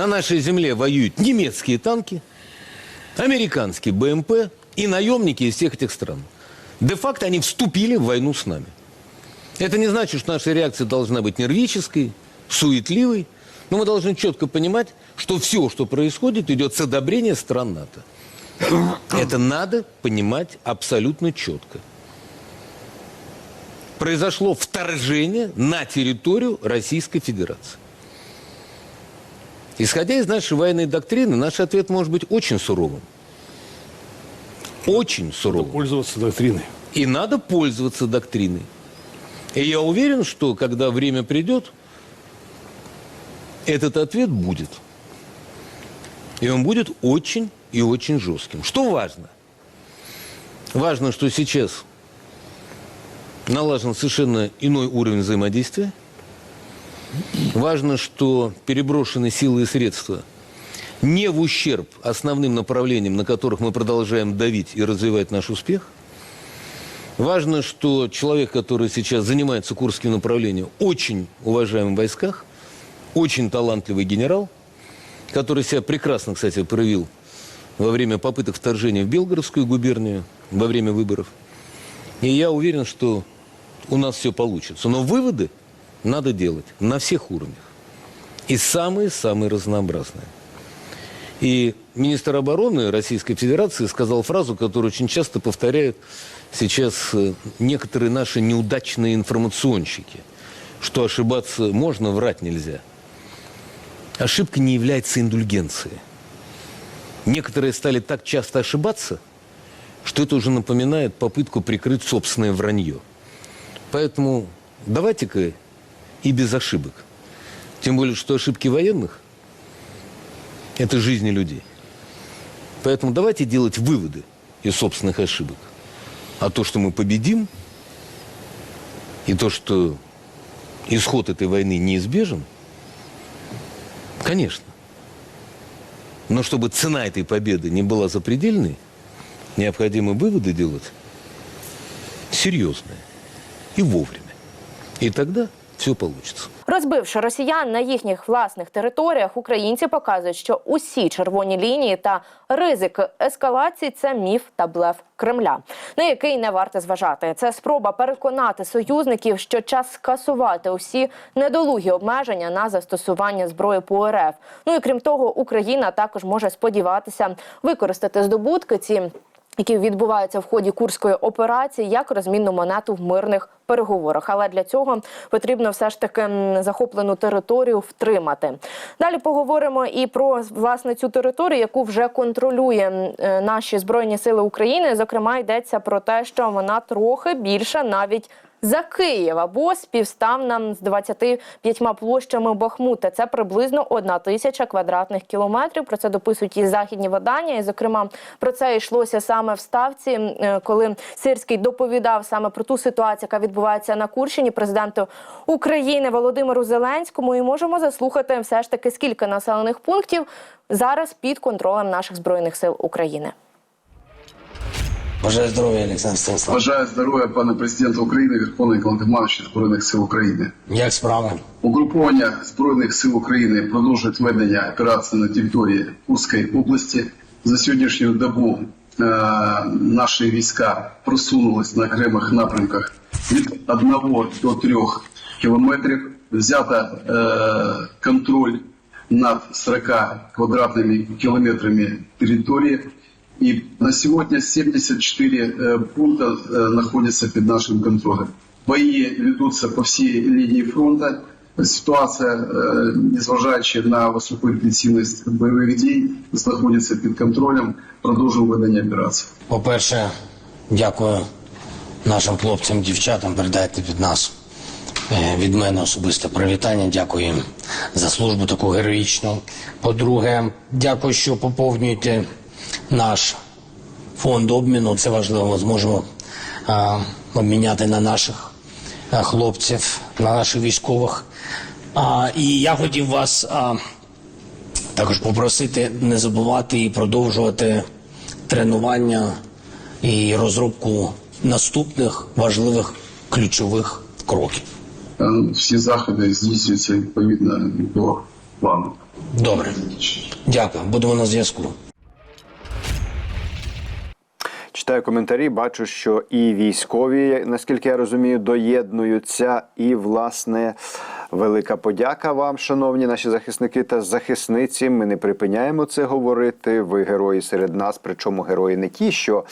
На нашей земле воюют немецкие танки, американские БМП и наемники из всех этих стран. Де-факто они вступили в войну с нами. Это не значит, что наша реакция должна быть нервической, суетливой, но мы должны четко понимать, что все, что происходит, идет с одобрения стран НАТО. Это надо понимать абсолютно четко. Произошло вторжение на территорию Российской Федерации. Исходя из нашей военной доктрины, наш ответ может быть очень суровым. Очень суровым. Пользоваться доктриной. И надо пользоваться доктриной. И я уверен, что когда время придет, этот ответ будет. И он будет очень и очень жестким. Что важно? Важно, что сейчас налажен совершенно иной уровень взаимодействия. Важно, что переброшены силы и средства не в ущерб основным направлениям, на которых мы продолжаем давить и развивать наш успех – Важно, что человек, который сейчас занимается Курским направлением, очень уважаем в войсках, очень талантливый генерал, который себя прекрасно, кстати, проявил во время попыток вторжения в Белгородскую губернию, во время выборов. И я уверен, что у нас все получится. Но выводы надо делать на всех уровнях. И самые-самые разнообразные. И министр обороны Российской Федерации сказал фразу, которую очень часто повторяют сейчас э, некоторые наши неудачные информационщики, что ошибаться можно, врать нельзя. Ошибка не является индульгенцией. Некоторые стали так часто ошибаться, что это уже напоминает попытку прикрыть собственное вранье. Поэтому давайте-ка и без ошибок. Тем более, что ошибки военных – это жизни людей. Поэтому давайте делать выводы из собственных ошибок. А то, что мы победим, и то, что исход этой войны неизбежен, конечно. Но чтобы цена этой победы не была запредельной, необходимо выводы делать серьезные и вовремя. И тогда все получится. Розбивши росіян на їхніх власних територіях, українці показують, що усі червоні лінії та ризики ескалації це міф та блеф Кремля, на який не варто зважати. Це спроба переконати союзників, що час скасувати усі недолугі обмеження на застосування зброї по РФ. Ну і крім того, Україна також може сподіватися використати здобутки ці які відбуваються в ході курської операції, як розмінну монету в мирних переговорах. Але для цього потрібно все ж таки захоплену територію втримати. Далі поговоримо і про власне цю територію, яку вже контролює е, наші збройні сили України. Зокрема, йдеться про те, що вона трохи більша навіть. За Київ або співставна з 25 площами Бахмута. Це приблизно одна тисяча квадратних кілометрів. Про це дописують і західні видання. І, зокрема, про це йшлося саме в ставці, е, коли Сирський доповідав саме про ту ситуацію, яка відбувається на Курщині президенту України Володимиру Зеленському. І можемо заслухати все ж таки скільки населених пунктів зараз під контролем наших збройних сил України. Бажаю здоров'я, Олександр Станіславович. Бажаю здоров'я пане президенту України, Верховний Головнокомандуючий Збройних сил України. Як справи? Угруповання Збройних сил України продовжують ведення операції на території Курської області. За сьогоднішню добу е, наші війська просунулись на окремих напрямках від 1 до 3 кілометрів. Взято е, контроль над 40 квадратными километрами территории. И на сегодня 74 э, пункта э, находятся под нашим контролем. Бои ведутся по всей линии фронта. Ситуація, е, незважаючи на високу інтенсивність бойових дій, знаходиться під контролем. Продовжуємо ведення операції. По-перше, дякую нашим хлопцям, дівчатам. Передайте від нас е, від мене особисте привітання. Дякую їм за службу таку героїчну. По-друге, дякую, що поповнюєте наш фонд обміну. Це важливо. Ми зможемо а, обміняти на наших а, хлопців, на наших військових. А, і я хотів вас. А, також попросити не забувати і продовжувати тренування і розробку наступних важливих ключових кроків. Е, Всі заходи здійснюються відповідно до плану. Добре. Дякую. Будемо на зв'язку. Читаю коментарі, бачу, що і військові, наскільки я розумію, доєднуються. І, власне, велика подяка вам, шановні наші захисники та захисниці. Ми не припиняємо це говорити. Ви герої серед нас, причому герої не ті, що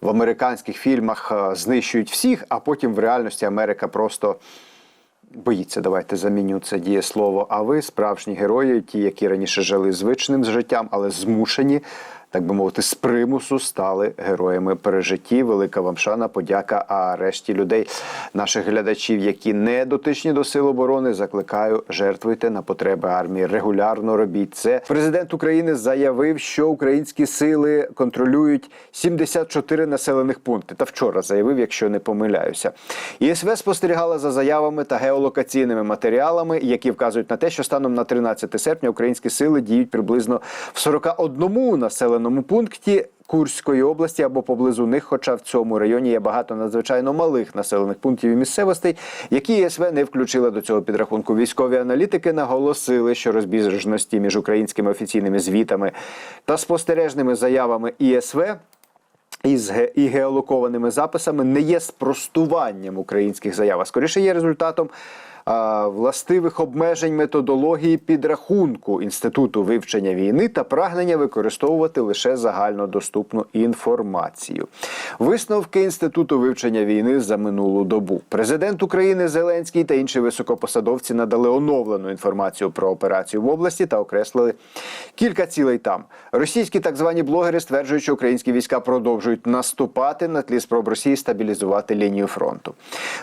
в американських фільмах е, знищують всіх, а потім в реальності Америка просто. Боїться, давайте заміню це дієслово. А ви справжні герої, ті, які раніше жили звичним життям, але змушені, так би мовити, з примусу стали героями пережитті. Велика вам шана, подяка. А решті людей, наших глядачів, які не дотичні до сил оборони, закликаю, жертвуйте на потреби армії. Регулярно робіть це. Президент України заявив, що українські сили контролюють 74 населених пункти. Та вчора заявив, якщо не помиляюся. ІСВ спостерігала за заявами та геолокаційними матеріалами, які вказують на те, що станом на 13 серпня українські сили діють приблизно в 41 населеному пункті. Курської області або поблизу них, хоча в цьому районі є багато надзвичайно малих населених пунктів і місцевостей, які ЄСВ не включила до цього підрахунку. Військові аналітики наголосили, що розбіжності між українськими офіційними звітами та спостережними заявами ІСВ із і геолокованими записами не є спростуванням українських заяв, а скоріше є результатом властивих обмежень методології підрахунку інституту вивчення війни та прагнення використовувати лише загальнодоступну інформацію. Висновки інституту вивчення війни за минулу добу. Президент України Зеленський та інші високопосадовці надали оновлену інформацію про операцію в області та окреслили кілька цілей там. Російські так звані блогери стверджують, що українські війська продовжують наступати на тлі спроб Росії стабілізувати лінію фронту.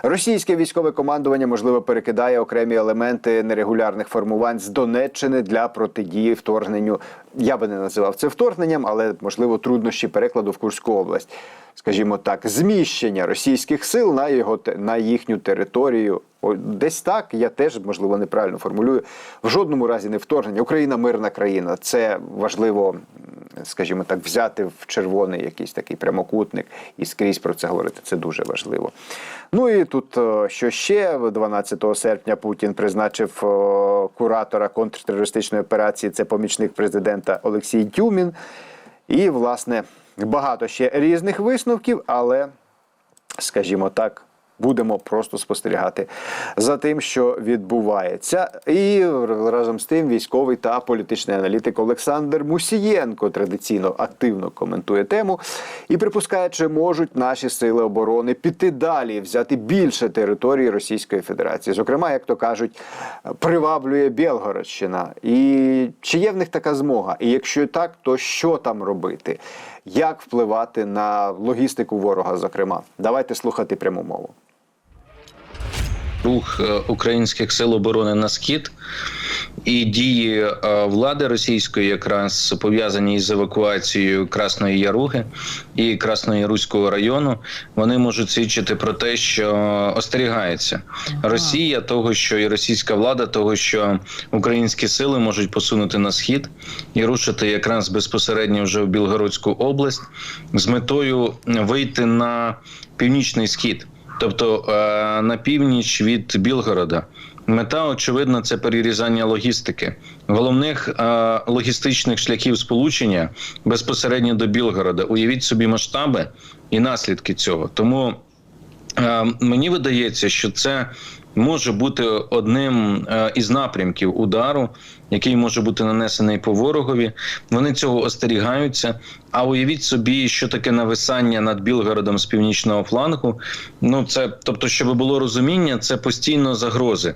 Російське військове командування можливо перекидає окремі елементи нерегулярних формувань з Донеччини для протидії вторгненню. Я би не називав це вторгненням, але можливо труднощі перекладу в Курську область. Скажімо так, зміщення російських сил на його на їхню територію. Десь так я теж можливо неправильно формулюю. В жодному разі не вторгнення. Україна мирна країна. Це важливо, скажімо так, взяти в червоний якийсь такий прямокутник і скрізь про це говорити. Це дуже важливо. Ну і тут е, що ще 12 серпня Путін призначив е, куратора контртерористичної операції. Це помічник президента Олексій Тюмін. І, власне, багато ще різних висновків, але, скажімо так, будемо просто спостерігати за тим, що відбувається. І разом з тим військовий та політичний аналітик Олександр Мусієнко традиційно активно коментує тему і припускає, чи можуть наші сили оборони піти далі, взяти більше території Російської Федерації. Зокрема, як то кажуть, приваблює Білгородщина. І чи є в них така змога? І якщо так, то що там робити? Як впливати на логістику ворога? Зокрема, давайте слухати пряму мову. Рух е, українських сил оборони на схід і дії е, влади російської, якраз пов'язані із евакуацією Красної Яруги і Красної Яруського району, вони можуть свідчити про те, що остерігається Росія того, що і російська влада, того, що українські сили можуть посунути на схід і рушити якраз безпосередньо вже в Білгородську область з метою вийти на північний схід тобто е, на північ від Білгорода. Мета очевидна це перерізання логістики, головних е, логістичних шляхів сполучення безпосередньо до Білгорода. Уявіть собі масштаби і наслідки цього. Тому е, мені видається, що це може бути одним е, із напрямків удару, який може бути нанесений по ворогові. Вони цього остерігаються. А уявіть собі, що таке нависання над Білгородом з північного флангу. Ну це, тобто, щоб було розуміння, це постійно загрози.